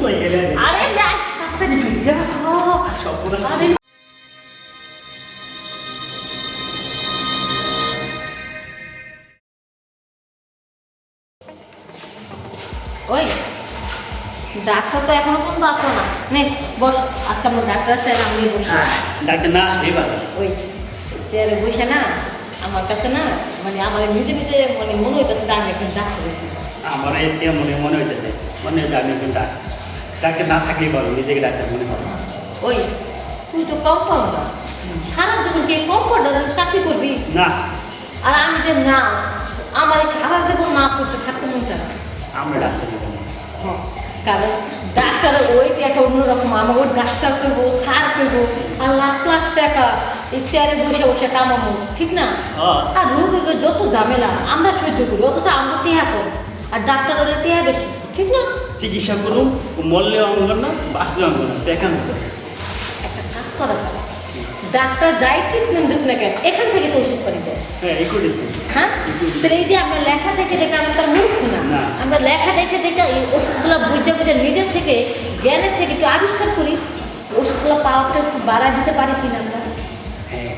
হয়ে গেলে আরে না তাড়াতাড়ি ও, সব আরে ওই ডাক্তার তো এখনও পর্যন্ত আসলো না। নে বস আজকে আমার ডাক্তার স্যার আমি বসি। ডাক্তার না এবার ওই চেয়ারে বসে না আমার কাছে না মানে আমার নিজে নিজে মানে মনে হইতেছে যে আমি এখন ডাক্তার আমার এতে মনে মনে হইতেছে। মনে আমি একজন ডাক্তার ডাক্তার না থাকলেই বলো নিজেকে ডাক্তার মনে করো ওই তুই তো কম্পাউন্ডার সারা জীবন কি কম্পাউন্ডারের চাকরি করবি না আর আমি যে নার্স আমার সারা জীবন নার্স করতে থাকতে মন চায়। আমরা ডাক্তার। হ্যাঁ, কারণ ডাক্তারের ওইটা একটা অন্যরকম আমার ওই ডাক্তার করব সার করব আর লাখ লাখ টাকা এই চেয়ারে বসে বসে কামাবো ঠিক না হ্যাঁ। আর রোগীকে যত ঝামেলা আমরা সহ্য করি অথচ আমরা টেহা কম আর ডাক্তারের টেহা বেশি ঠিক না? চিকিৎসা করুন মরলে অঙ্গ না বাঁচলে অঙ্গ না দেখান। একটা কাজ করা ডাক্তার যাই ট্রিটমেন্ট দিক না কেন এখান থেকে তো ওষুধ পানি দেয়। হ্যাঁ এই হ্যাঁ? এই যে আমরা লেখা দেখে দেখে আমরা তার মূর্খ না। আমরা লেখা দেখে দেখে এই ওষুধগুলো বুঝে বুঝে নিজের থেকে জ্ঞানের থেকে একটু আবিষ্কার করি ওষুধগুলো পাওয়ারটা একটু বাড়ায় দিতে পারি কিনা আমরা? হ্যাঁ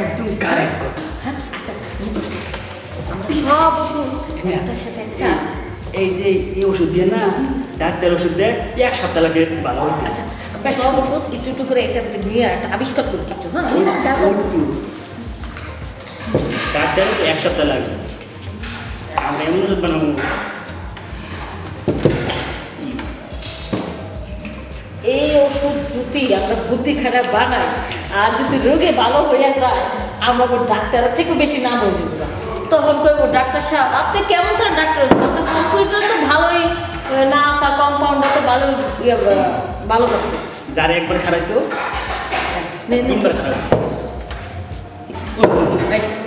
একদম কারেক্ট কথা। হ্যাঁ? আচ্ছা আমরা সব ওষুধ একটার সাথে একটা এই- যে এই ওষুধ দিয়ে না ডাক্তার ওষুধ দেয় এক সপ্তাহ লাগে ভালো হইতে আচ্ছা সব ওষুধ একটু একটু করে একটা নিয়ে একটা আবিষ্কার করি কিছু হ্যাঁ। ডাক্তার এক সপ্তাহ লাগবে আমরা এমন ওষুধ বানাবো এই ওষুধ যদি আমরা বুদ্ধি খারাপ বানাই আর যদি রোগে ভালো হয়ে যায় আমরা ডাক্তারের থেকে বেশি নাম হয়ে না। তখন করব ডাক্তার সাহেব আপনি কেমন তো ডাক্তার হচ্ছেন আপনার কম্পিউটার তো ভালোই না তার কম্পাউন্ডার তো ভালোই ইয়ে, ভালো করছে। যার একবার খারাপ তো? নে, নে, তিনবার খারাপ।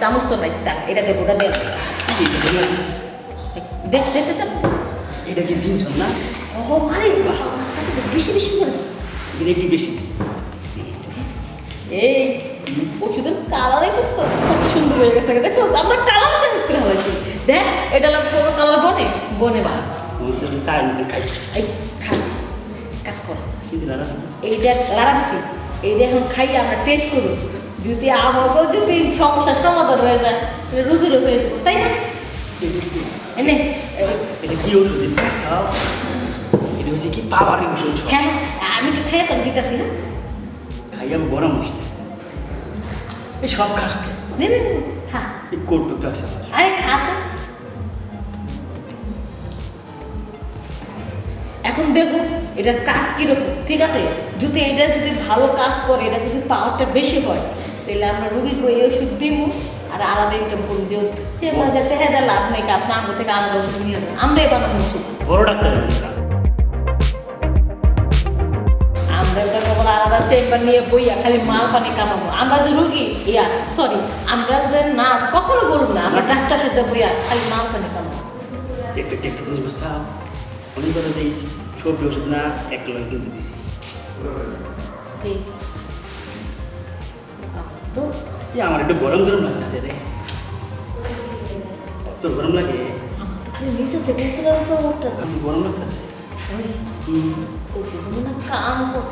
চামচ তো নাই তা, এটা দেবো ওটা এটা? দেখ দেখ দেখ দেখ। এটা কি জিনিস না? ও আরে বেশি বেশি করে। একটু বেশি? এই ওষুধের কালারই তো কত সুন্দর হয়ে গেছে। দেখছ? আমরা কালার চেঞ্জ করে হয়েছি দেখ এটা লোক কোনো কালার বনে বনে বা এই খা। কাজ কর। এইটা লাড়া দিছি। এইটা এখন খাই আমরা টেস্ট করব। যদি আমাকেও যদি সমস্যার সমাধান হয়ে যায় তাহলে রুগীর হয়ে তাই না? এনে এটা কি ওষুধ এটা হচ্ছে কি পাওয়ার ওষুধ? হ্যাঁ হ্যাঁ আমি একটু খেয়ে তোর দিতেছি হ্যাঁ? খাইয়া গরম হচ্ছে এই সব খাস কে? নে নে নে, খা। এই করব আছে আরে খা তো এখন দেখো এটার কাজ কীরকম? ঠিক আছে? যদি এটা যদি ভালো কাজ করে এটা যদি পাওয়ারটা বেশি হয় তাহলে আমরা রুগীকে ওই ওষুধ দিব আর আলাদা ইনকাম করব যে হেদা লাভ নেই আপনি আমরা থেকে আলাদা ওষুধ নিয়ে আমরাই বানাবো ওষুধ। বড় ডাক্তার আমরা আলাদা চেম্বার নিয়ে বইয়া খালি মাল পানি কামাবো। আমরা যে রুগী ইয়া সরি আমরা যে না কখনো বলব না আমরা ডাক্তার সাথে বইয়া খালি মাল পানি কামাবো। একটা একটা জিনিস বুঝতে অনেক কথা যে সবজি ওষুধ না এক লয় কিন্তু দিছি। তো? আমার একটু গরম গরম লাগতেছে রে। তোর গরম লাগে। আমার তো খালি নিচে থেকে গরম লাগতেছে। মনে কাম কাম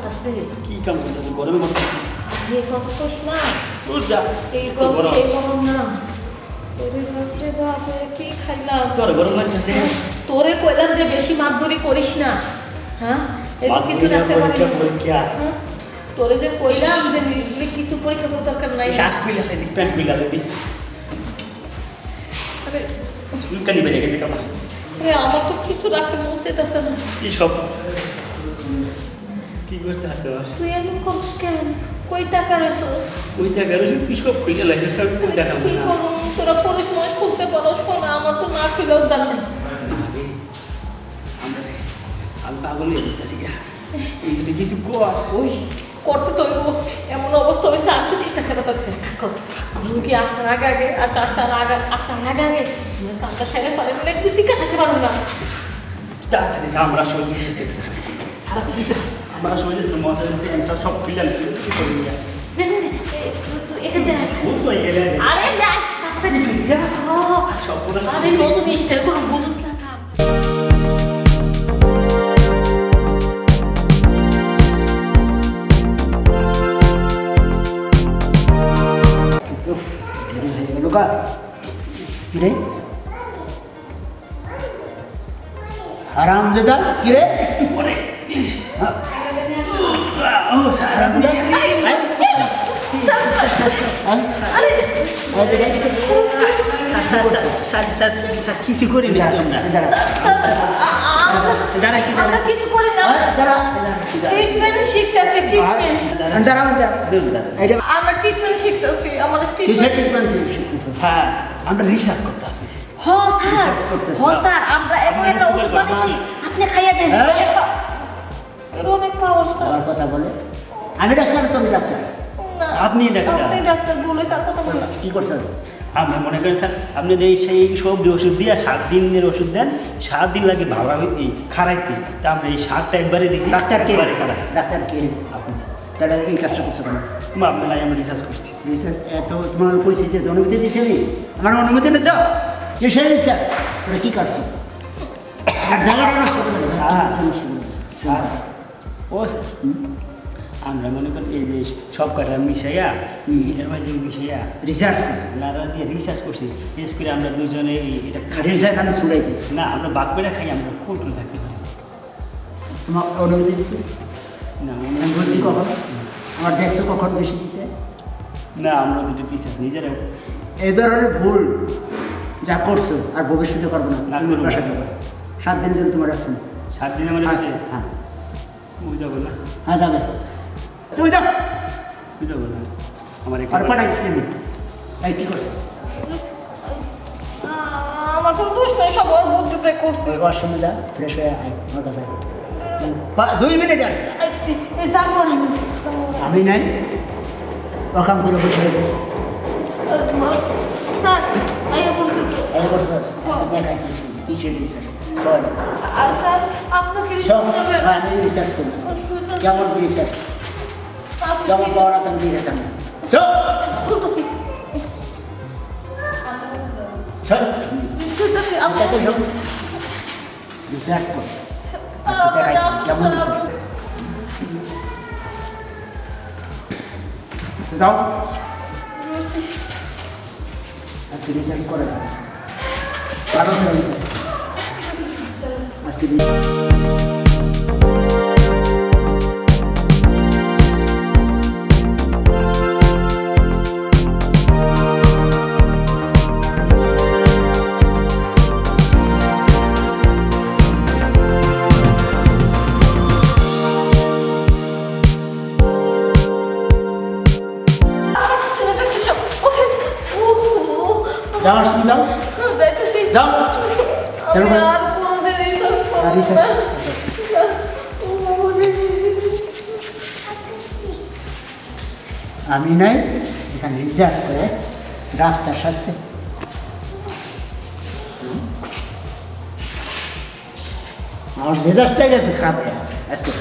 তোর কইলাম যে বেশি মাতবরি করিস না হ্যাঁ এই কিছু রাখতে পারি না হ্যাঁ? তোরে যে কইলাম যে কিছু পরীক্ষা করার দরকার নাই শার্ট খুলে দি প্যান্ট খুলে দি আরে চুলকানি বেড়ে গেছে আরে, আমার তো কিছু রাখতে মন চাইতেছে না। কি সব? কি করতে আছে তুই এমন করিস কেন? কই টাকা রেছস ওই জায়গায় রয়েছে তুই সব খুলে লাগছে সব তুই দেখাবো না তোরা পুরুষ মানুষ খুলতে পারো শোনা আমার তো না খুলেও দাম নেই। আমরা আমি পাগল হয়ে যেতেছি তুই যদি কিছু কর ওই করতে তো এমন অবস্থা হয়েছে আমি তো ঠিকঠাক পারছি না। কাজ কর কাজ কর। রুগী আসার আগে আগে আর ডাক্তার আগে আসার আগে আগে কামটা সেরে পারে বলে একদিন টিকা থাকতে পারব না। তাড়াতাড়ি যা, আমরা সহ্য হয়েছে আমরা সহ্য হয়েছে মজা প্যান্টটা সব খুলে লাগছে কি করবি না না না তুই- আরে আরে নতুন স্টাইল দে আরাম ট্রিটমেন্ট শিখতেছি আমার আমরা ট্রিটমেন্ট শিখতেছি আমাদের ট্রিটমেন্ট শিখতেছি হ্যাঁ আমরা রিসার্চ করতে আসি। হ স্যার। Research স্যার আমরা এমন একটা ওষুধ বানাইছি। আপনি খাইয়া দেন? এর পা- এর অনেক পাওয়ার স্যার। আমার কথা বলে। আমি ডাক্তার তুমি ডাক্তার? আপনি ডাক্তার। আপনি ডাক্তার বলে কথা কি মনে করেন স্যার আপনি যে সেই সবজি ওষুধ দিয়ে সাত দিনের ওষুধ দেন সাত দিন লাগে ভালো এই খারাইতে। তা আমরা এই সাতটা একবারে দিচ্ছি ডাক্তার কে। ডাক্তার কে? আপনি। তাহলে এই কাজটা করছ কেন? মা, আপনার লাগে আমরা রিসার্চ করছি। রিসার্চ এত তোমার কইছি যে অনুমতি দিছে নি আমার অনুমতি না যাও কিসের রিসার্চ কি করছ আর জায়গাটা নষ্ট করে দিয়েছে হ্যাঁ। স্যার ও আমরা মনে করি এই যে সব কাটা মিশাইয়া এটার মাঝে মিশাইয়া রিসার্চ করছ লাড়া দিয়ে রিসার্চ করছি বিশেষ করে আমরা দুজনে এটা রিসার্চ আমি ছুড়াই দিয়েছি না আমরা বাদ করে খাই আমরা কোর্টে থাকতে পারি তোমার অনুমতি দিছে না আমি বলছি কখন আমার দেখছ কখন বেশি না আমরা দুটো রিসার্চ নিজেরাও এই ধরনের ভুল যা করছ আর ভবিষ্যতে করব না তুমি। বাসা যাবে। সাত দিনের জন্য তোমার রাখছেন সাত দিন আমার আছে হ্যাঁ। না। হ্যাঁ যাবে। তুমি যাও। বুঝাবো না। আমার আর একবার- পাঠাই দিচ্ছি আমি। এই কি করছিস? আমার কোনো দোষ নেই সব ওর বুদ্ধিতে করছে। ওই ওয়াশরুমে যা ফ্রেশ হয়ে আয় আমার কাছে দুই মিনিট আর আইছি এই আমি। আমি নাই? ওখান করে বসে হয়ে যায় স্যার আইয়া বলছি তো এই করছিস আজকে দেখাইতেছি কিসের রিসার্চ সব আর স্যার আপনাকে সব রিসার্চ করবেন হ্যাঁ, আমি রিসার্চ করতেছি কেমন রিসার্চ আচ্ছা কেমন ঠিক পাওয়ার আছে আছে আমি ঠিক আছে যাও আজকে রিসার্চ করে রিসার্চ আজকে যাও চলো। আর আমি নাই এখানে রিসার্চ করে ডাক্তার সাজছে আমার মেজাজটাই গেছে খাবে আজকে